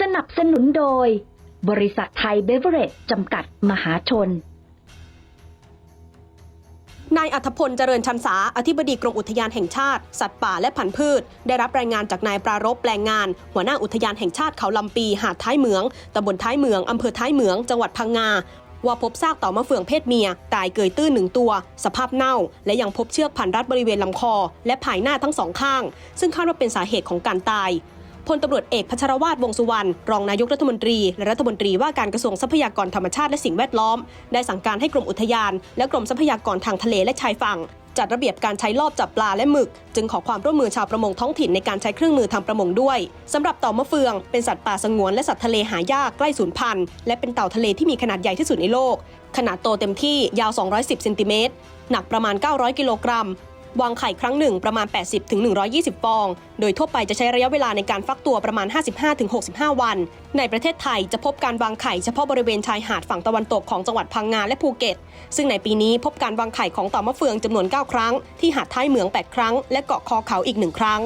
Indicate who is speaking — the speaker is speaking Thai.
Speaker 1: สนับสนุนโดย บริษัทไทยเบเวอเรจจำกัดมหาชน
Speaker 2: นายอัธพลเจริญชันษา อธิบดีกรมอุทยานแห่งชาติ สัตว์ป่าและพันธุ์พืช ได้รับรายงานจากนายปรารบแปลงงาน หัวหน้าอุทยานแห่งชาติเขาลำปีหาดท้ายเหมืองตำบลท้ายเหมืองอำเภอท้ายเหมือง จังหวัดพังงาว่าพบซากต่ามะเฟืองเพศเมีย ตายเกยตื้นหนึ่งตัว สภาพเน่า และยังพบเชือกพันรัดบริเวณลำคอ และผายหน้าทั้งสองข้าง ซึ่งคาดว่าเป็นสาเหตุของการตาย พลตำรวจเอกพัชรวาทวงสุวรรณรองนายกรัฐมนตรี และรัฐมนตรีว่าการกระทรวงทรัพยากรธรรมชาติและสิ่งแวดล้อม ได้สั่งการให้กรมอุทยาน และกรมทรัพยากรทางทะเลและชายฝั่งจัดระเบียบการใช้ลอบจับปลาและหมึก จึงขอความร่วมมือชาวประมงท้องถิ่นในการใช้เครื่องมือทางประมงด้วยสำหรับเต่ามะเฟือง เป็นสัตว์ป่าสงวนและสัตว์ทะเลหายากใกล้สูญพันธุ์และเป็นเต่าทะเลที่มีขนาดใหญ่ที่สุดในโลก ขนาดโตเต็มที่ยาว 210 เซนติเมตร หนักประมาณ 900 กิโลกรัม วางไข่ครั้งหนึ่งประมาณ 80ถึง120 ฟอง โดยทั่วไปจะใช้ระยะเวลาในการฟักตัวประมาณ 55ถึง65 วัน ในประเทศไทยจะพบการวางไข่เฉพาะบริเวณชายหาดฝั่งตะวันตกของจังหวัดพังงาและภูเก็ต ซึ่งในปีนี้พบการวางไข่ของต่อมะเฟืองจำนวน 9 ครั้ง ที่หาดท้ายเหมือง 8 ครั้ง และเกาะคอเขาอีก1ครั้ง